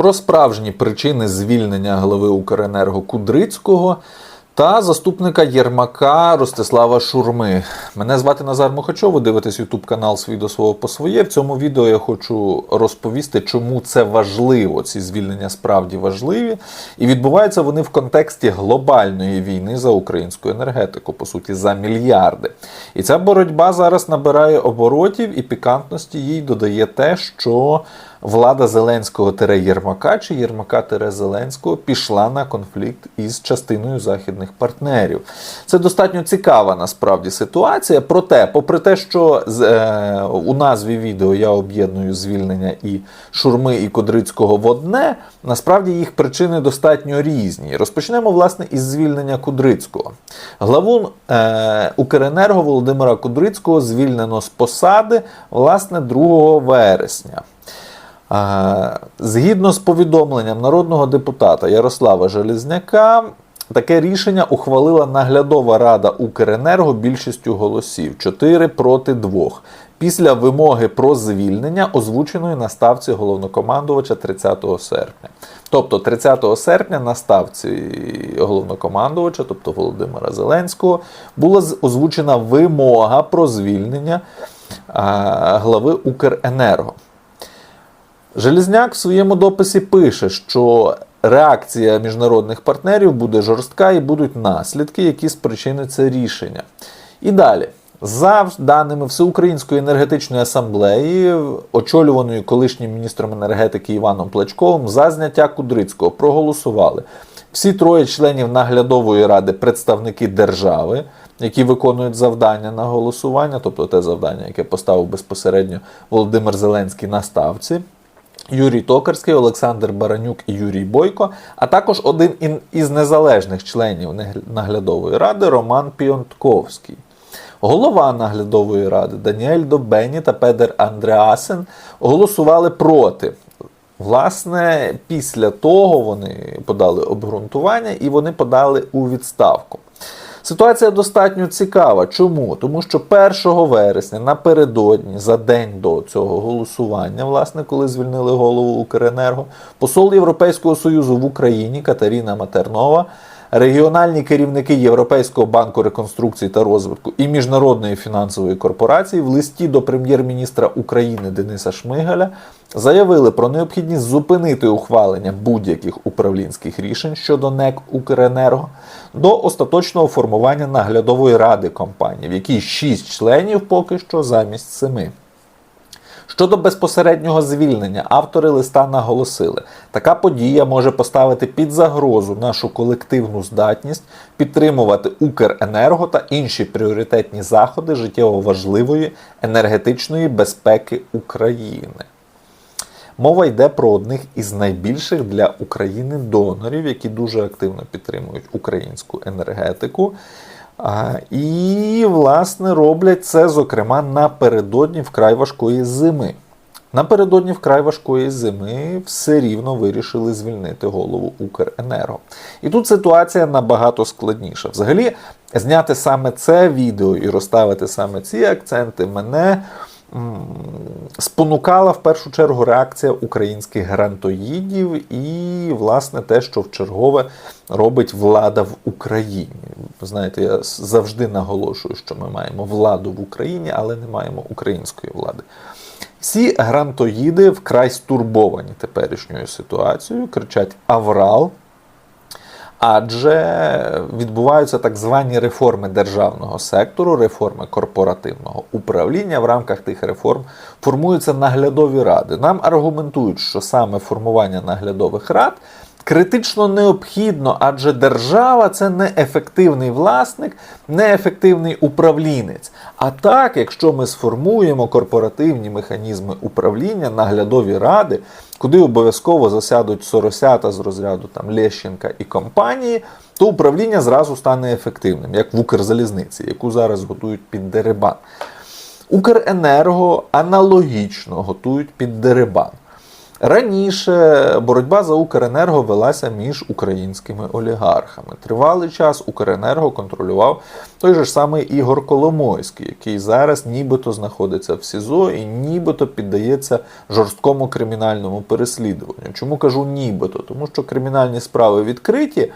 про справжні причини звільнення голови Укренерго Кудрицького та заступника Єрмака Ростислава Шурми. Мене звати Назар Мухачов, ви дивитесь Ютуб канал «Свій до свого по своє. В цьому відео я хочу розповісти, чому це важливо. Ці звільнення справді важливі. І відбуваються вони в контексті глобальної війни за українську енергетику, по суті, за мільярди. І ця боротьба зараз набирає оборотів і пікантності їй додає те, що влада Зеленського Єрмака чи Єрмака Зеленського пішла на конфлікт із частиною західних партнерів. Це достатньо цікава насправді ситуація. Проте, попри те, що е, у назві відео я об'єдную звільнення і Шурми і Кудрицького в одне, насправді їх причини достатньо різні. Розпочнемо власне із звільнення Кудрицького. Главу е, Укренерго Володимира Кудрицького звільнено з посади власне 2 вересня. Згідно з повідомленням народного депутата Ярослава Железняка, таке рішення ухвалила наглядова рада Укренерго більшістю голосів 4 проти 2. Після вимоги про звільнення, озвученої на ставці головнокомандувача 30 серпня. Тобто 30 серпня на ставці головнокомандувача, тобто Володимира Зеленського, була озвучена вимога про звільнення глави Укренерго. Железняк в своєму дописі пише, що реакція міжнародних партнерів буде жорстка і будуть наслідки, які спричинять це рішення. І далі. За даними Всеукраїнської енергетичної асамблеї, очолюваної колишнім міністром енергетики Іваном Плачковим, за зняття Кудрицького проголосували всі троє членів наглядової ради представники держави, які виконують завдання на голосування, тобто те завдання, яке поставив безпосередньо Володимир Зеленський на ставці. Юрій Токарський, Олександр Баранюк і Юрій Бойко, а також один із незалежних членів наглядової ради Роман Піонтковський. Голова наглядової ради Даніель Добені та Педер Андреасен голосували проти. Власне, після того вони подали обґрунтування і вони подали у відставку. Ситуація достатньо цікава. Чому? Тому що 1 вересня, напередодні, за день до цього голосування, власне, коли звільнили голову Укренерго, посол Європейського Союзу в Україні Катерина Матернова, регіональні керівники Європейського банку реконструкції та розвитку і Міжнародної фінансової корпорації в листі до прем'єр-міністра України Дениса Шмигаля заявили про необхідність зупинити ухвалення будь-яких управлінських рішень щодо НЕК Укренерго до остаточного формування наглядової ради компанії, в якій 6 членів поки що замість 7. Щодо безпосереднього звільнення, автори листа наголосили, така подія може поставити під загрозу нашу колективну здатність підтримувати Укренерго та інші пріоритетні заходи життєво важливої енергетичної безпеки України. Мова йде про одних із найбільших для України донорів, які дуже активно підтримують українську енергетику. І, власне, роблять це, зокрема, напередодні вкрай важкої зими. Напередодні вкрай важкої зими все рівно вирішили звільнити голову Укренерго. І тут ситуація набагато складніша. Взагалі, зняти саме це відео і розставити саме ці акценти мене спонукала в першу чергу реакція українських грантоїдів і, власне, те, що в чергове робить влада в Україні. Знаєте, я завжди наголошую, що ми маємо владу в Україні, але не маємо української влади. Всі грантоїди вкрай стурбовані теперішньою ситуацією, кричать Аврал. Адже відбуваються так звані реформи державного сектору, реформи корпоративного управління. В рамках тих реформ формуються наглядові ради. Нам аргументують, що саме формування наглядових рад критично необхідно, адже держава це неефективний власник, неефективний управлінець. А так, якщо ми сформуємо корпоративні механізми управління, наглядові ради, куди обов'язково засядуть соросята з розряду там Лещенка і компанії, то управління зразу стане ефективним, як в Укрзалізниці, яку зараз готують під дерибан. Укренерго аналогічно готують під дерибан. Раніше боротьба за Укренерго велася між українськими олігархами. Тривалий час Укренерго контролював той же ж самий Ігор Коломойський, який зараз нібито знаходиться в СІЗО і нібито піддається жорсткому кримінальному переслідуванню. Чому кажу нібито? Тому що кримінальні справи відкриті.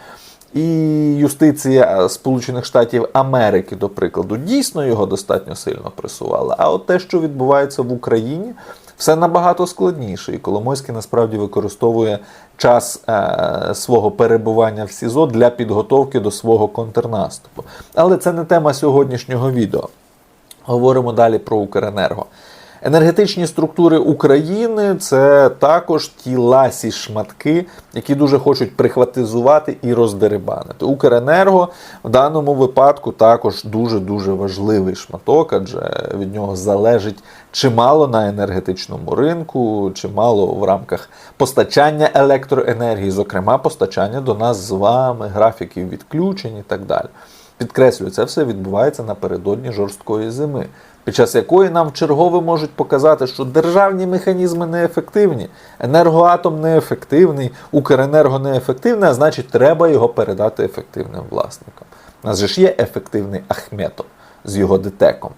І юстиція Сполучених Штатів Америки, до прикладу, дійсно його достатньо сильно пресувала. А от те, що відбувається в Україні, все набагато складніше. І Коломойський насправді використовує час е, свого перебування в СІЗО для підготовки до свого контрнаступу. Але це не тема сьогоднішнього відео. Говоримо далі про Укренерго. Енергетичні структури України це також ті ласі шматки, які дуже хочуть прихватизувати і роздерибанити. Укренерго в даному випадку також дуже-дуже важливий шматок, адже від нього залежить чимало на енергетичному ринку, чимало в рамках постачання електроенергії, зокрема постачання до нас з вами, графіків відключень і так далі. Підкреслюю, це все відбувається напередодні жорсткої зими, під час якої нам чергове можуть показати, що державні механізми неефективні, енергоатом неефективний, Укренерго неефективне, а значить, треба його передати ефективним власникам. У нас же ж є ефективний Ахметов з його ДТЕКом.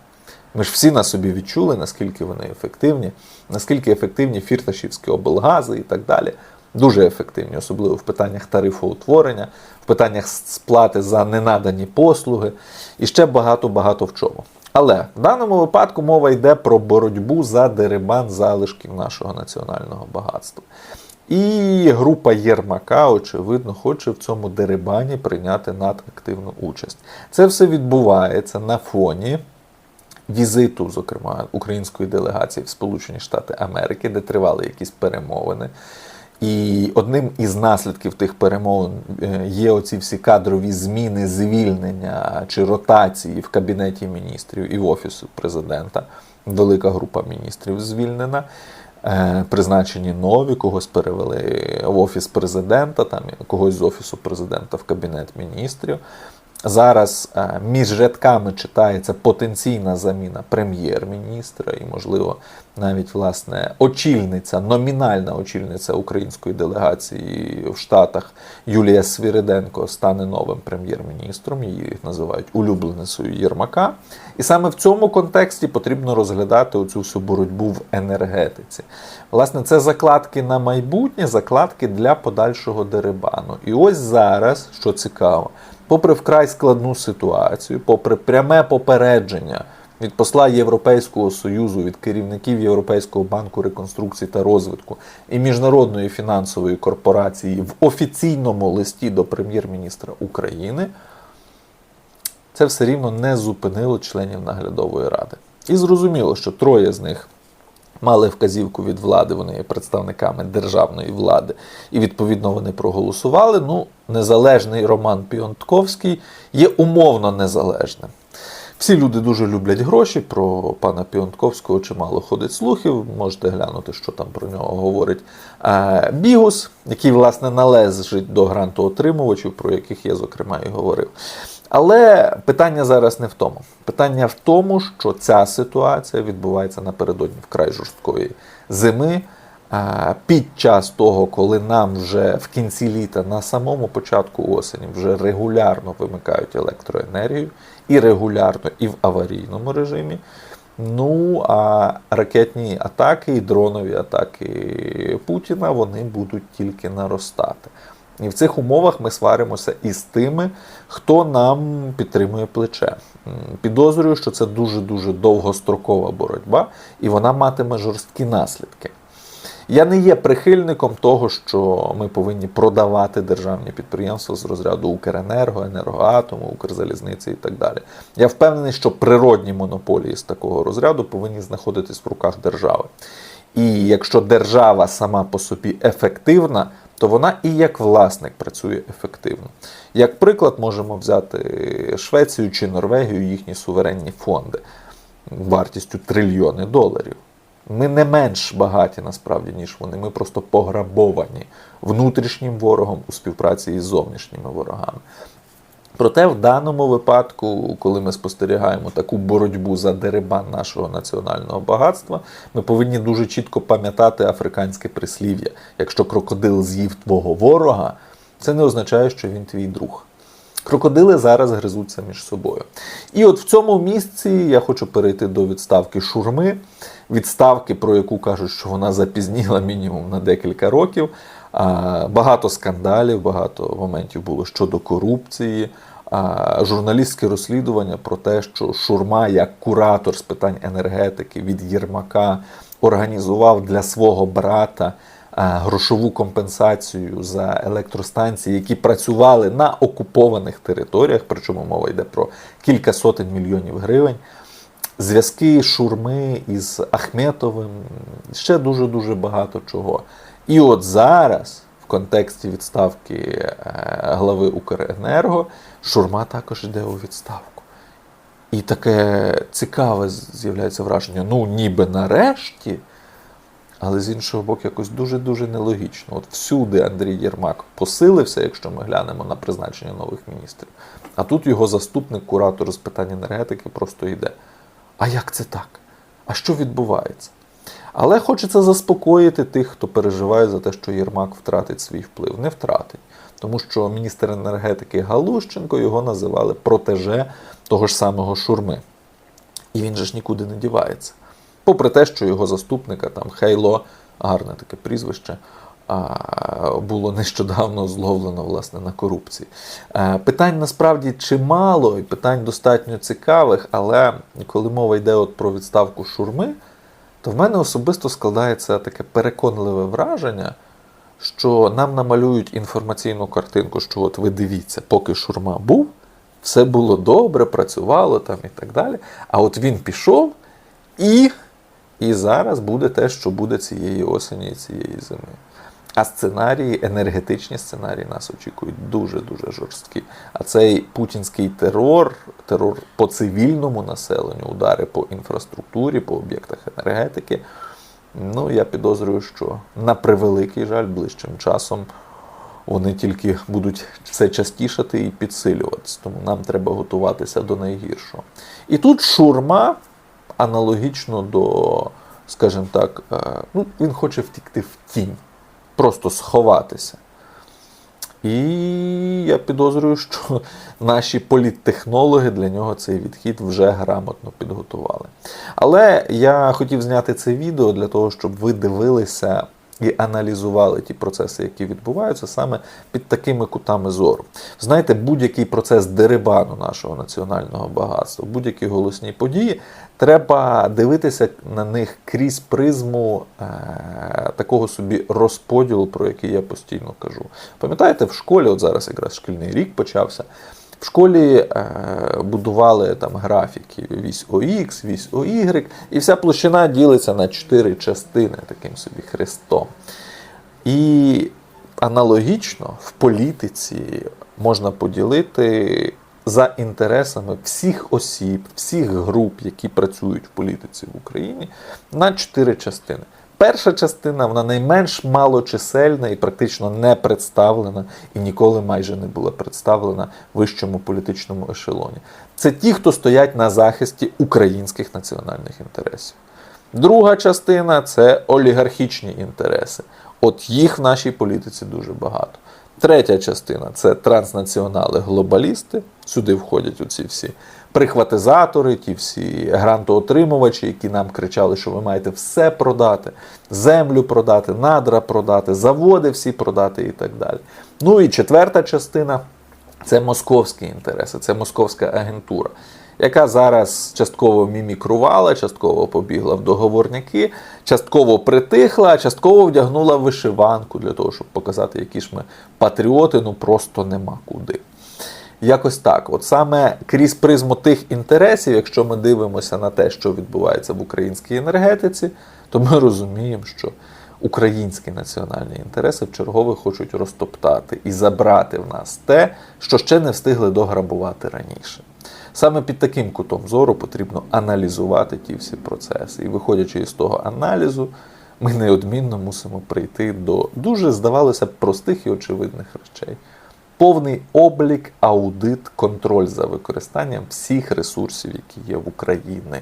Ми ж всі на собі відчули, наскільки вони ефективні, наскільки ефективні фірташівські облгази і так далі. Дуже ефективні, особливо в питаннях тарифоутворення, в питаннях сплати за ненадані послуги і ще багато-багато в чому. Але в даному випадку мова йде про боротьбу за дерибан залишків нашого національного багатства. І група Єрмака, очевидно, хоче в цьому дерибані прийняти надактивну участь. Це все відбувається на фоні візиту, зокрема, української делегації в Сполучені Штати Америки, де тривали якісь перемовини. І одним із наслідків тих перемовин е, є оці всі кадрові зміни, звільнення чи ротації в кабінеті міністрів і в офісу президента. Велика група міністрів звільнена. Е, призначені нові, когось перевели в офіс президента, там когось з офісу президента в кабінет міністрів. Зараз е, між рядками читається потенційна заміна прем'єр-міністра і, можливо, навіть власне очільниця, номінальна очільниця української делегації в Штатах Юлія Свіриденко стане новим прем'єр-міністром. Її називають улюбленицею Єрмака. І саме в цьому контексті потрібно розглядати оцю всю боротьбу в енергетиці. Власне, це закладки на майбутнє, закладки для подальшого дерибану. І ось зараз, що цікаво попри вкрай складну ситуацію, попри пряме попередження від посла Європейського союзу, від керівників Європейського банку реконструкції та розвитку і міжнародної фінансової корпорації в офіційному листі до прем'єр-міністра України, це все рівно не зупинило членів наглядової ради. І зрозуміло, що троє з них мали вказівку від влади, вони є представниками державної влади, і відповідно вони проголосували. Ну, незалежний Роман Піонтковський є умовно незалежним. Всі люди дуже люблять гроші. Про пана Піонтковського чимало ходить слухів. Можете глянути, що там про нього говорить е, Бігус, який, власне, належить до грантоотримувачів, про яких я, зокрема, і говорив. Але питання зараз не в тому. Питання в тому, що ця ситуація відбувається напередодні вкрай жорсткої зими. Під час того, коли нам вже в кінці літа на самому початку осені вже регулярно вимикають електроенергію, і регулярно, і в аварійному режимі. Ну а ракетні атаки і дронові атаки Путіна вони будуть тільки наростати. І в цих умовах ми сваримося із тими, хто нам підтримує плече. Підозрюю, що це дуже-дуже довгострокова боротьба, і вона матиме жорсткі наслідки. Я не є прихильником того, що ми повинні продавати державні підприємства з розряду Укренерго, Енергоатому, Укрзалізниці і так далі. Я впевнений, що природні монополії з такого розряду повинні знаходитись в руках держави. І якщо держава сама по собі ефективна, то вона і як власник працює ефективно. Як приклад, можемо взяти Швецію чи Норвегію, їхні суверенні фонди вартістю трильйони доларів. Ми не менш багаті насправді, ніж вони. Ми просто пограбовані внутрішнім ворогом у співпраці із зовнішніми ворогами. Проте в даному випадку, коли ми спостерігаємо таку боротьбу за дерибан нашого національного багатства, ми повинні дуже чітко пам'ятати африканське прислів'я. Якщо крокодил з'їв твого ворога, це не означає, що він твій друг. Крокодили зараз гризуться між собою. І от в цьому місці я хочу перейти до відставки шурми, відставки, про яку кажуть, що вона запізніла мінімум на декілька років. Багато скандалів, багато моментів було щодо корупції. Журналістське розслідування про те, що Шурма, як куратор з питань енергетики від Єрмака, організував для свого брата грошову компенсацію за електростанції, які працювали на окупованих територіях, причому мова йде про кілька сотень мільйонів гривень. Зв'язки Шурми із Ахметовим, ще дуже-дуже багато чого. І от зараз, в контексті відставки е, глави Укренерго, Шурма також йде у відставку. І таке цікаве з'являється враження, ну, ніби нарешті, але з іншого боку, якось дуже-дуже нелогічно. От всюди Андрій Єрмак посилився, якщо ми глянемо на призначення нових міністрів. А тут його заступник, куратор з питань енергетики, просто йде. А як це так? А що відбувається? Але хочеться заспокоїти тих, хто переживає за те, що Єрмак втратить свій вплив. Не втратить. Тому що міністр енергетики Галущенко його називали протеже того ж самого Шурми. І він же ж нікуди не дівається. Попри те, що його заступника там Хейло, гарне таке прізвище, було нещодавно зловлено власне на корупції. Е, питань насправді чимало, і питань достатньо цікавих, але коли мова йде от про відставку шурми, то в мене особисто складається таке переконливе враження, що нам намалюють інформаційну картинку, що от ви дивіться, поки шурма був, все було добре, працювало там і так далі. А от він пішов і. І зараз буде те, що буде цієї осені і цієї зими. А сценарії, енергетичні сценарії нас очікують дуже-дуже жорсткі. А цей путінський терор, терор по цивільному населенню, удари по інфраструктурі, по об'єктах енергетики. Ну, я підозрюю, що на превеликий жаль, ближчим часом вони тільки будуть все частішати і підсилюватися. Тому нам треба готуватися до найгіршого. І тут шурма аналогічно до, скажімо так, е, ну, він хоче втікти в тінь просто сховатися. І я підозрюю, що наші політтехнологи для нього цей відхід вже грамотно підготували. Але я хотів зняти це відео для того, щоб ви дивилися і аналізували ті процеси, які відбуваються саме під такими кутами зору. Знаєте, будь-який процес дерибану нашого національного багатства, будь-які голосні події, треба дивитися на них крізь призму е, такого собі розподілу, про який я постійно кажу. Пам'ятаєте, в школі, от зараз якраз шкільний рік почався. В школі е, будували там графіки вісь ОХ, вісь ОY, і вся площина ділиться на чотири частини таким собі хрестом. І аналогічно в політиці можна поділити за інтересами всіх осіб, всіх груп, які працюють в політиці в Україні, на чотири частини. Перша частина вона найменш малочисельна і практично не представлена, і ніколи майже не була представлена в вищому політичному ешелоні. Це ті, хто стоять на захисті українських національних інтересів. Друга частина це олігархічні інтереси. От їх в нашій політиці дуже багато. Третя частина це транснаціонали-глобалісти. Сюди входять оці всі прихватизатори, ті всі грантоотримувачі, які нам кричали, що ви маєте все продати, землю продати, надра продати, заводи всі продати і так далі. Ну і четверта частина це московські інтереси, це московська агентура. Яка зараз частково мімікрувала, частково побігла в договорняки, частково притихла, частково вдягнула вишиванку для того, щоб показати, які ж ми патріоти, ну просто нема куди. Якось так. От саме крізь призму тих інтересів, якщо ми дивимося на те, що відбувається в українській енергетиці, то ми розуміємо, що українські національні інтереси в чергове хочуть розтоптати і забрати в нас те, що ще не встигли дограбувати раніше. Саме під таким кутом зору потрібно аналізувати ті всі процеси. І виходячи із того аналізу, ми неодмінно мусимо прийти до дуже, здавалося б, простих і очевидних речей. Повний облік, аудит, контроль за використанням всіх ресурсів, які є в Україні.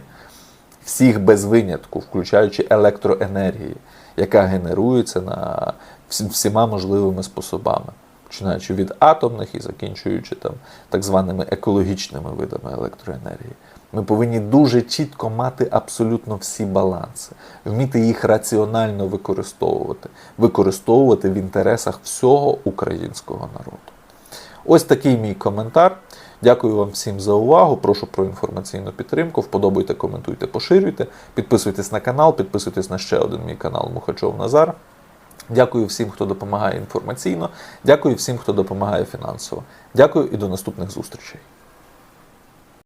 Всіх без винятку, включаючи електроенергії, яка генерується на всіма можливими способами, починаючи від атомних і закінчуючи там так званими екологічними видами електроенергії. Ми повинні дуже чітко мати абсолютно всі баланси, вміти їх раціонально використовувати, використовувати в інтересах всього українського народу. Ось такий мій коментар. Дякую вам всім за увагу. Прошу про інформаційну підтримку. Вподобайте, коментуйте, поширюйте. Підписуйтесь на канал, підписуйтесь на ще один мій канал Мухачов Назар. Дякую всім, хто допомагає інформаційно. Дякую всім, хто допомагає фінансово. Дякую і до наступних зустрічей.